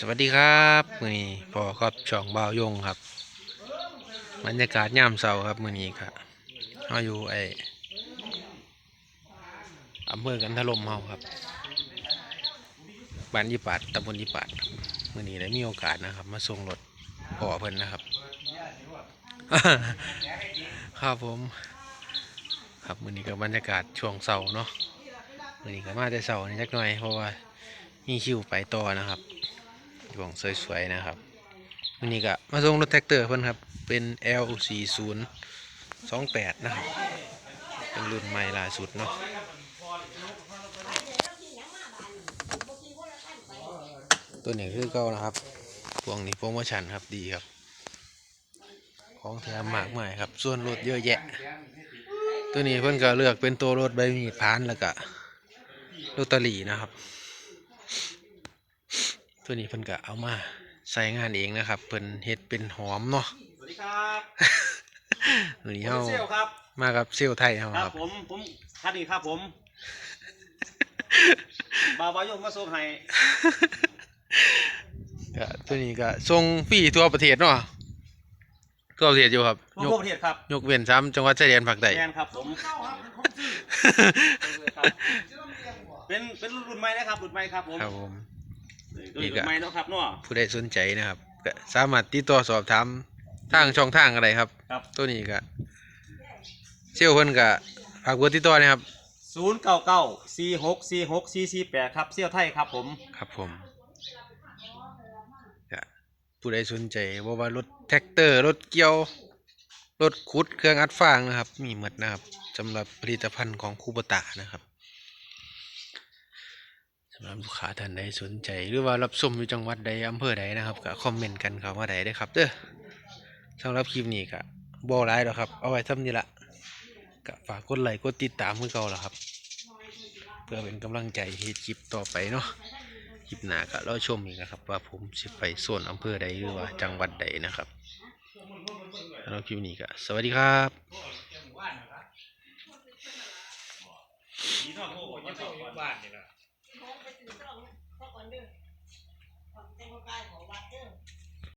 สวัสดีครับมือนี้พอครับช่องบ่าวยงครับบรรยากาศย่ามเสาครับมือนี้ครับเราอยู่ไออำเภอกันทลมเฮาครับบ้านยี่ปาดตำบลยี่ปาดมือนี้ได้มีโอกาสนะครับ มาส่งรถพ่อเพิ่นนะครับ ครับผมครับมือนี้ก็บรรยากาศช่วงเสาเนาะมือนี้ก็มาแต่เสาร์นี่จักหน่อยเพราะว่ามีคิวไปต่อนะครับ ดวงสวยๆนะครับวันนี้ก็มาส่งรถแท็กเตอร์เพิ่อนครับ เป็น L40 28นะครับ เป็นรุ่นใหม่ล่าสุดเนาะตัวนี้คือเก่านะครับพวงนี้โปรโมชั่นครับดีครับ ของแถมมากมายครับ ส่วนรถเยอะแยะ ตัวนี้เพิ่อนก็เลือกเป็นตัวรถใบมีดพานแล้วก็ลอตเตอรี่นะครับ ตัวนี้เพิ่นก็เอามาใส่งานเองนะครับเพิ่นเฮ็ดเป็นหอมเนาะสวัสดีครับตัวนี้ผมเฮาเซลครับ มากับเซลลไทยเฮาคครัรับบผม ผมคันนี้ครับผม บาวบายงมาส่งให้ก็ตัวนี้ก็ส่งฟรีทั่วประเทศเนาะทั่วประเทศอยู่ครับทั่วยกประเทศครับยกเว้นซ้ำจังหวัดชายแดนภาคใต้แมนครับผม เป็น เป็นรุ่นใหม่นะครับ รุ่นใหม่ครับผม ครับผมรุ่ นใหม่เนาะครับเนาะผู้ใดสนใจนะครับก็สามารถติดต่อสอบถามทางช่องทางอะไรครับ ครับ ตัวนี้ก็เซลลเพิ่นก็ฝากเบอร์ติดต่อนะครับศูนย์เก้าเก้าสี่หกสี่หกสี่สี่แปดครับเซี่ยวไทยครับผมครับผมก็ผู้ใดสนใจว่าว่ารถแท็กเตอร์รถเกี่ยวรถขุดเครื่องอัดฟางนะครับ มีหมดนะครับสำหรับผลิตภัณฑ์ของคูปตานะครับสำหรับลูกค้าท่านใดสนใจหรือว่ารับชมอยู่จังหวัดใดอำเภอใดนะครับก็คอมเมนต์กันเข้ามาได้เด้ครับเด้อสำหรับคลิปนี้ก็บ่หลายดอกครับ เอาไว้ทำนี่ละก็ฝากกดไลค์กดติดตามเพื่อเก่าละครับ เพื่อเป็นกำลังใจให้คลิปต่อไปเนาะคลิปหน้าก็รอชมอีกนะครับ ว่าผมจะไปส่วนอำเภอใดหรือว่าจังหวัดใดนะครับสำหรับคลิปนี้ก็สวัสดีครับบ้านนี่ละ